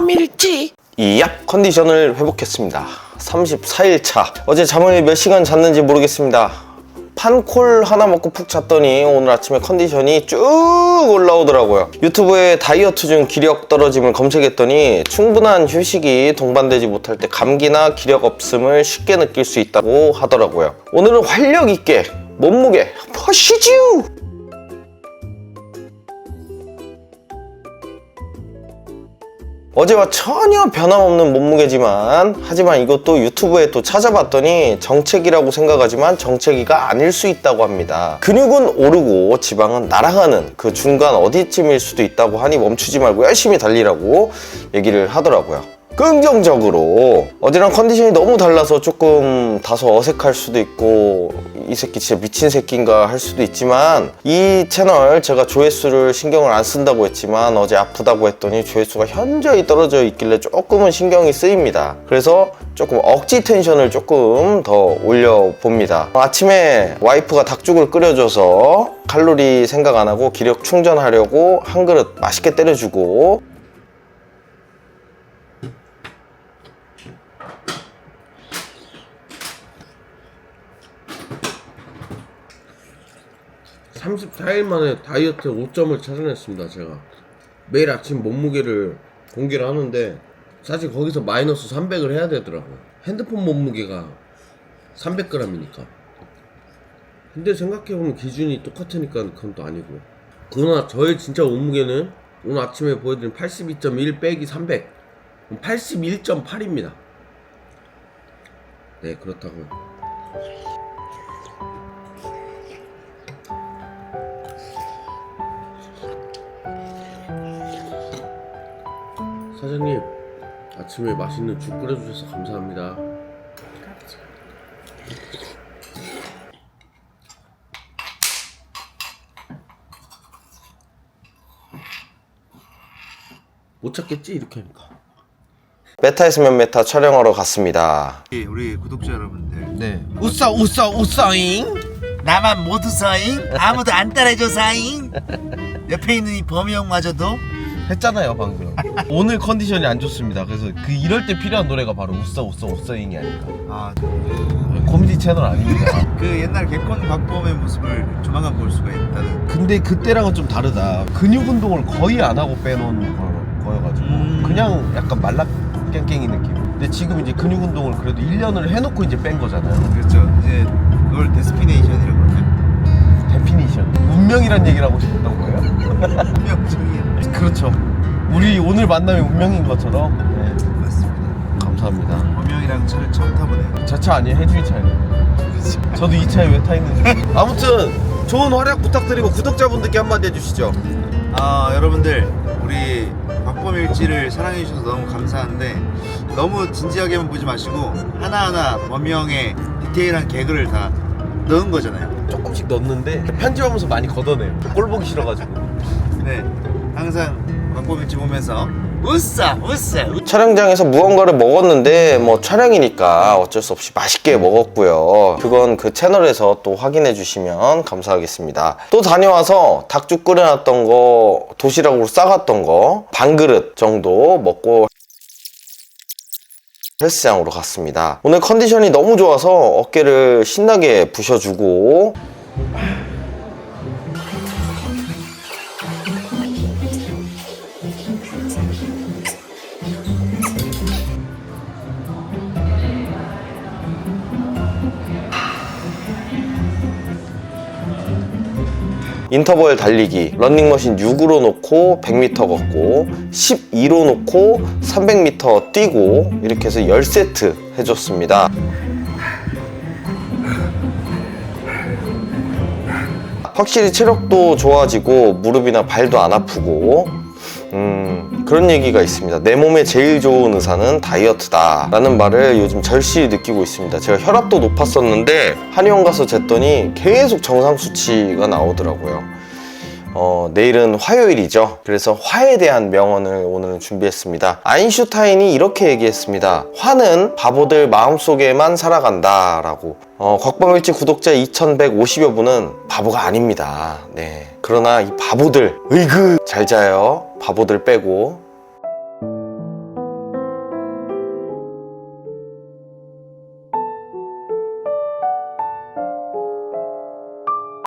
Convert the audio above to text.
곽범일지 이얍 컨디션을 회복했습니다. 34일차. 어제 잠을 몇 시간 잤는지 모르겠습니다. 판콜 하나 먹고 푹 잤더니 오늘 아침에 컨디션이 쭉 올라오더라고요. 유튜브에 다이어트 중 기력 떨어짐을 검색했더니 충분한 휴식이 동반되지 못할 때 감기나 기력 없음을 쉽게 느낄 수 있다고 하더라고요. 오늘은 활력 있게 몸무게 퍼시지우 어제와 전혀 변함없는 몸무게지만 하지만 이것도 유튜브에 또 찾아봤더니 정체기라고 생각하지만 정체기가 아닐 수 있다고 합니다. 근육은 오르고 지방은 날아가는 그 중간 어디쯤일 수도 있다고 하니 멈추지 말고 열심히 달리라고 얘기를 하더라고요. 긍정적으로 어제랑 컨디션이 너무 달라서 조금 다소 어색할 수도 있고 이 새끼 진짜 미친 새끼인가 할 수도 있지만 이 채널 제가 조회수를 신경을 안 쓴다고 했지만 어제 아프다고 했더니 조회수가 현저히 떨어져 있길래 조금은 신경이 쓰입니다. 그래서 조금 억지 텐션을 조금 더 올려봅니다. 아침에 와이프가 닭죽을 끓여줘서 칼로리 생각 안 하고 기력 충전하려고 한 그릇 맛있게 때려주고 34일 만에 다이어트 5점을 찾아냈습니다 제가. 매일 아침 몸무게를 공개를 하는데 사실 거기서 마이너스 300을 해야 되더라고요. 핸드폰 몸무게가 300g이니까. 근데 생각해보면 기준이 똑같으니까 그건 또 아니고 그러나 저의 진짜 몸무게는 오늘 아침에 보여드린 82.1 빼기 300 81.8입니다. 네 그렇다고요 사장님 아침에 맛있는 죽 끓여주셔서 감사합니다. 못 찾겠지? 이렇게 하니까. 메타에서면 메타 촬영하러 갔습니다. 우리- 우리 구독자 여러분들. 네. 우싸 우싸 우싸잉? 나만 못 웃어잉? 아무도 안 따라줘 사잉? 옆에 있는 이 범형마저도 했잖아요 방금. 오늘 컨디션이 안 좋습니다. 그래서 그 이럴 때 필요한 노래가 바로 우싸 우싸 우싸잉이 아닐까. 아, 코미디 채널 아닙니다. 그 옛날 개콘 박범의 모습을 조만간 볼 수가 있다는. 근데 그때랑은 좀 다르다. 근육 운동을 거의 안 하고 빼놓은 거, 거여가지고 음. 그냥 약간 말랑깽깽이 느낌. 근데 지금 이제 근육 운동을 그래도 1년을 해놓고 이제 뺀 거잖아요. 그렇죠. 이제 그걸 데스피네이션이라고 하나요? 데피니션. 운명이란 얘기를 하고 싶었 만남이 운명인 것처럼. 네, 맞습니다. 감사합니다. 범형이랑 차를 처음 타보네요. 제 차 아니에요? 혜준이 차예요? 저도 이 차에 왜 타 있는지 아무튼 좋은 활약 부탁드리고 구독자분들께 한마디 해주시죠. 아 여러분들 우리 박범일지를 사랑해 주셔서 너무 감사한데 너무 진지하게만 보지 마시고 하나하나 범형의 디테일한 개그를 다 넣은 거잖아요. 조금씩 넣는데 편집하면서 많이 걷어내요. 꼴 보기 싫어가지고. 네. 항상 박범일지 보면서 웃어 웃어 웃- 촬영장에서 무언가를 먹었는데 뭐 촬영이니까 어쩔 수 없이 맛있게 먹었고요. 그건 그 채널에서 또 확인해 주시면 감사하겠습니다. 또 다녀와서 닭죽 끓여놨던 거 도시락으로 싸갔던 거 반 그릇 정도 먹고 헬스장으로 갔습니다. 오늘 컨디션이 너무 좋아서 어깨를 신나게 부셔주고 인터벌 달리기 런닝머신 6으로 놓고 100m 걷고 12로 놓고 300m 뛰고 이렇게 해서 10세트 해줬습니다. 확실히 체력도 좋아지고 무릎이나 발도 안 아프고 음, 그런 얘기가 있습니다. 내 몸에 제일 좋은 의사는 다이어트다. 라는 말을 요즘 절실히 느끼고 있습니다. 제가 혈압도 높았었는데, 한의원 가서 쟀더니 계속 정상 수치가 나오더라고요. 어, 내일은 화요일이죠. 그래서 화에 대한 명언을 오늘 준비했습니다. 아인슈타인이 이렇게 얘기했습니다. 화는 바보들 마음속에만 살아간다. 라고. 어, 곽범일지 구독자 2150여 분은 바보가 아닙니다. 네. 그러나 이 바보들, 으이그! 잘 자요. 바보들 빼고